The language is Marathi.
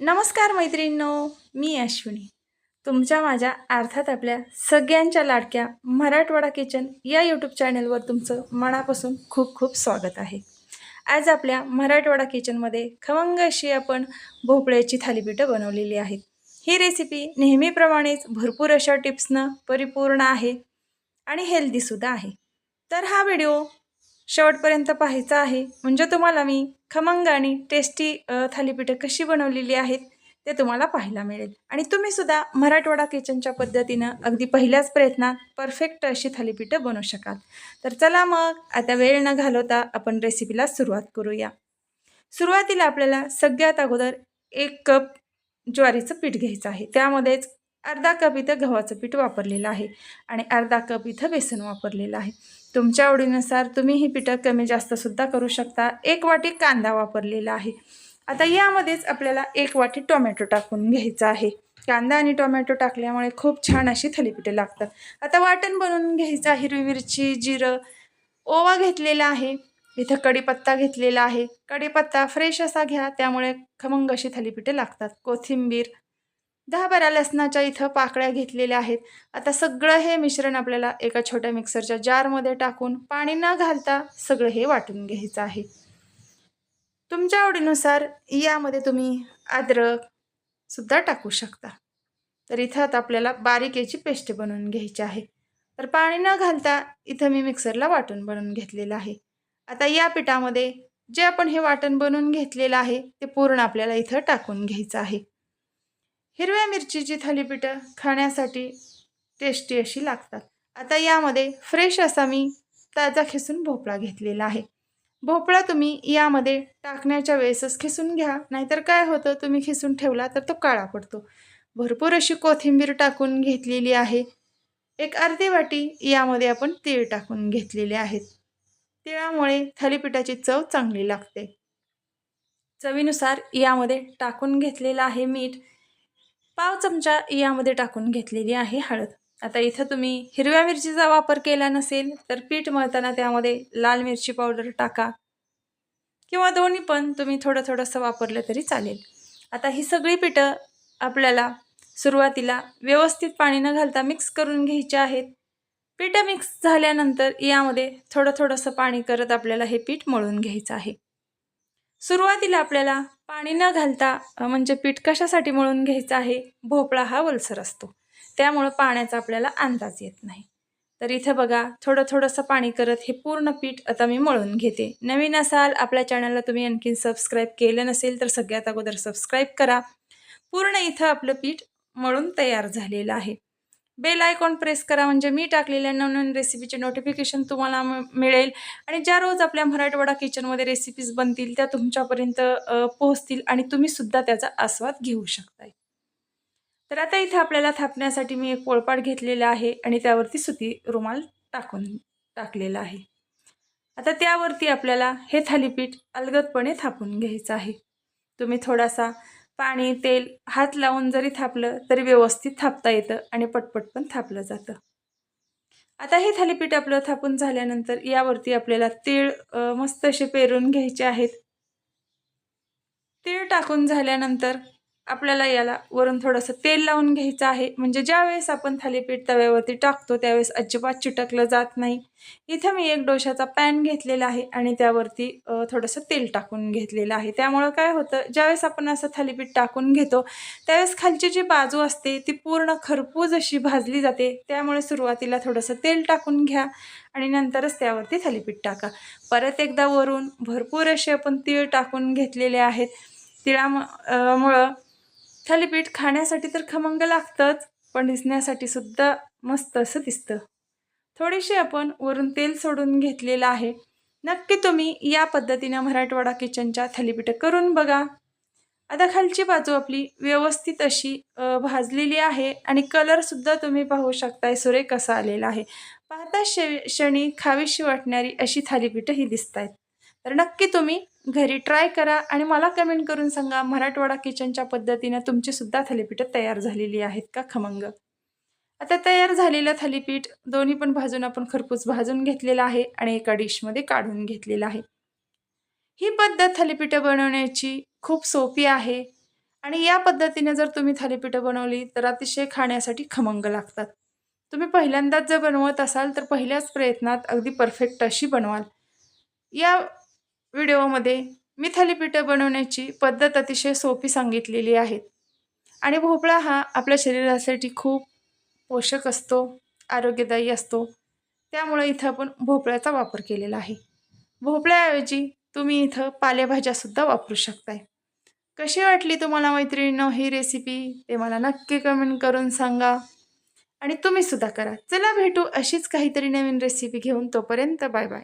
नमस्कार मैत्रिणींनो मी अश्विनी. तुमच्या माझ्या अर्थात आपल्या सगळ्यांच्या लाडक्या मराठवाडा किचन या यूट्यूब चॅनलवर तुमचं मनापासून खूप खूप स्वागत आहे. आज आपल्या मराठवाडा किचनमध्ये खमंग अशी आपण भोपळ्याची थालीपीठं बनवलेली आहेत. ही रेसिपी नेहमीप्रमाणेच भरपूर अशा टिप्सनं परिपूर्ण आहे आणि हेल्दीसुद्धा आहे. तर हा व्हिडिओ शेवटपर्यंत पाहायचा आहे. म्हणजे तुम्हाला मी खमंग आणि टेस्टी थालीपीठं कशी बनवलेली आहेत ते तुम्हाला पाहायला मिळेल. आणि तुम्ही सुद्धा मराठवाडा किचनच्या पद्धतीनं अगदी पहिल्याच प्रयत्नात परफेक्ट अशी थालीपीठं बनवू शकाल. तर चला मग आता वेळ न घालवता आपण रेसिपीला सुरुवात करूया. सुरुवातीला आपल्याला सगळ्यात अगोदर एक कप ज्वारीचं पीठ घ्यायचं आहे. त्यामध्येच अर्धा कप इथं गव्हाचं पीठ वापरलेलं आहे आणि अर्धा कप इथं बेसन वापरलेलं आहे. तुमच्या आवडीनुसार तुम्ही ही पिठं कमी जास्तसुद्धा करू शकता. एक वाटी कांदा वापरलेला आहे. आता यामध्येच आपल्याला एक वाटी टोमॅटो टाकून घ्यायचा आहे. कांदा आणि टोमॅटो टाकल्यामुळे खूप छान अशी थालीपीठं लागतात. आता वाटण बनवून घ्यायचं हिरवी मिरची जिरं ओवा घेतलेला आहे. इथं कढीपत्ता घेतलेला आहे. कढीपत्ता फ्रेश असा घ्या. त्यामुळे खमंग अशी थालीपीठे लागतात. कोथिंबीर दहा बारा लसणाच्या इथं पाकळ्या घेतलेल्या आहेत. आता सगळं हे मिश्रण आपल्याला एका छोट्या मिक्सरच्या जारमध्ये टाकून पाणी न घालता सगळं हे वाटून घ्यायचं आहे. तुमच्या आवडीनुसार यामध्ये तुम्ही अद्रक सुद्धा टाकू शकता. तर इथं आता आपल्याला बारीक याची पेस्ट बनवून घ्यायची आहे. तर पाणी न घालता इथं मी मिक्सरला वाटून बनवून घेतलेलं आहे. आता या पिठामध्ये जे आपण हे वाटण बनवून घेतलेलं आहे ते पूर्ण आपल्याला इथं टाकून घ्यायचं आहे. हिरव्या मिरचीची थालीपीठं खाण्यासाठी टेस्टी अशी लागतात. आता यामध्ये फ्रेश असा मी ताजा खिसून भोपळा घेतलेला आहे. भोपळा तुम्ही यामध्ये टाकण्याच्या वेळेसच खिसून घ्या नाहीतर काय होतं तुम्ही खिसून ठेवला तर तो काळा पडतो. भरपूर अशी कोथिंबीर टाकून घेतलेली आहे. एक अर्धी वाटी यामध्ये आपण तीळ टाकून घेतलेले आहेत. तिळामुळे थालीपीठाची चव चांगली लागते. चवीनुसार यामध्ये टाकून घेतलेलं आहे मीठ पाव चमचा यामध्ये टाकून घेतलेली आहे हळद. आता इथं तुम्ही हिरव्या मिरचीचा वापर केला नसेल तर पीठ मळताना त्यामध्ये लाल मिरची पावडर टाका. किंवा दोन्ही पण तुम्ही थोडं थोडंसं वापरलं तरी चालेल. आता ही सगळी पिठं आपल्याला सुरुवातीला व्यवस्थित पाणी न घालता मिक्स करून घ्यायची आहेत. पीठं मिक्स झाल्यानंतर यामध्ये थोडं थोडंसं पाणी करत आपल्याला हे पीठ मळून घ्यायचं आहे. सुरुवातीला आपल्याला पाणी न घालता म्हणजे पीठ कशासाठी मळून घ्यायचं आहे? भोपळा हा वलसर असतो. त्यामुळं पाण्याचा आपल्याला अंदाज येत नाही. तर इथं बघा थोडं थोडंसं पाणी करत हे पूर्ण पीठ आता मी मळून घेते. नवीन असाल आपल्या चॅनलला तुम्ही आणखीन सबस्क्राईब केलं नसेल तर सगळ्यात अगोदर सबस्क्राईब करा. पूर्ण इथं आपलं पीठ मळून तयार झालेलं आहे. बेल आयकॉन प्रेस करा म्हणजे मी टाकलेल्या नवनवीन रेसिपीचे नोटिफिकेशन तुम्हाला म- मिळेल. आणि ज्या रोज आपल्या मराठवाडा किचनमध्ये रेसिपीज बनतील त्या तुमच्यापर्यंत पोहोचतील आणि तुम्ही सुद्धा त्याचा आस्वाद घेऊ शकताय. तर आता इथं आपल्याला थापण्यासाठी मी एक पोळपाट घेतलेला आहे आणि त्यावरती सुती रुमाल टाकून टाकलेला आहे. आता त्यावरती आपल्याला हे थालीपीठ अलगदपणे थापून घ्यायचं आहे. तुम्ही थोडासा पाणी तेल हात लावून जरी थापलं तरी व्यवस्थित थापता येतं आणि पटपट पण थापलं जातं. आता हे थालीपीठ आपलं थापून झाल्यानंतर यावरती आपल्याला तीळ मस्त असे पेरून घ्यायचे आहेत. तीळ टाकून झाल्यानंतर आपल्याला याला वरून थोडंसं तेल लावून घ्यायचं आहे. म्हणजे ज्यावेळेस आपण थालीपीठ तव्यावरती टाकतो त्यावेळेस अजिबात चिटकलं जात नाही. इथं मी एक डोशाचा पॅन घेतलेला आहे आणि त्यावरती थोडंसं तेल टाकून घेतलेलं आहे. त्यामुळं काय होतं ज्यावेळेस आपण असं थालीपीठ टाकून घेतो त्यावेळेस खालची जी बाजू असते ती पूर्ण खरपूज अशी भाजली जाते. त्यामुळे सुरुवातीला थोडंसं तेल टाकून घ्या आणि नंतरच त्यावरती थालीपीठ टाका. परत एकदा वरून भरपूर असे आपण तीळ टाकून घेतलेले आहेत. तिळामुळं थालीपीठ खाण्यासाठी तर खमंग लागतंच पण दिसण्यासाठी सुद्धा मस्त असं दिसतं. थोडीशी आपण वरून तेल सोडून घेतलेलं आहे. नक्की तुम्ही या पद्धतीनं मराठवाडा किचनच्या थालीपीठं करून बघा. आता खालची बाजू आपली व्यवस्थित अशी भाजलेली आहे आणि कलरसुद्धा तुम्ही पाहू शकताय. सुरे कसा आलेला आहे. पाहता शे क्षणी खावीशी वाटणारी अशी थालीपीठं ही दिसत आहेत तर नक्की तुम्ही घरी ट्राय करा आणि मला कमेंट करून सांगा मराठवाडा किचनच्या पद्धतीनं तुमचीसुद्धा थालीपीठं तयार झालेली आहेत का खमंग? आता तयार झालेलं थालीपीठ दोन्ही पण भाजून आपण खरपूस भाजून घेतलेलं आहे आणि एका डिशमध्ये काढून घेतलेलं आहे. ही पद्धत थालीपीठं बनवण्याची खूप सोपी आहे आणि या पद्धतीने जर तुम्ही थालीपीठं बनवली तर अतिशय खाण्यासाठी खमंग लागतात. तुम्ही पहिल्यांदाच जर बनवत असाल तर पहिल्याच प्रयत्नात अगदी परफेक्ट अशी बनवाल. या व्हिडिओमध्ये मी थालीपीठं बनवण्याची पद्धत अतिशय सोपी सांगितलेली आहे. आणि भोपळा हा आपल्या शरीरासाठी खूप पोषक असतो आरोग्यदायी असतो. त्यामुळे इथं आपण भोपळ्याचा वापर केलेला आहे. भोपळ्याऐवजी तुम्ही इथं पालेभाज्यासुद्धा वापरू शकताय. कशी वाटली तुम्हाला मैत्रिणीनं ही रेसिपी ते मला नक्की कमेंट करून सांगा. आणि तुम्हीसुद्धा करा. चला भेटू अशीच काहीतरी नवीन रेसिपी घेऊन. तोपर्यंत बाय बाय.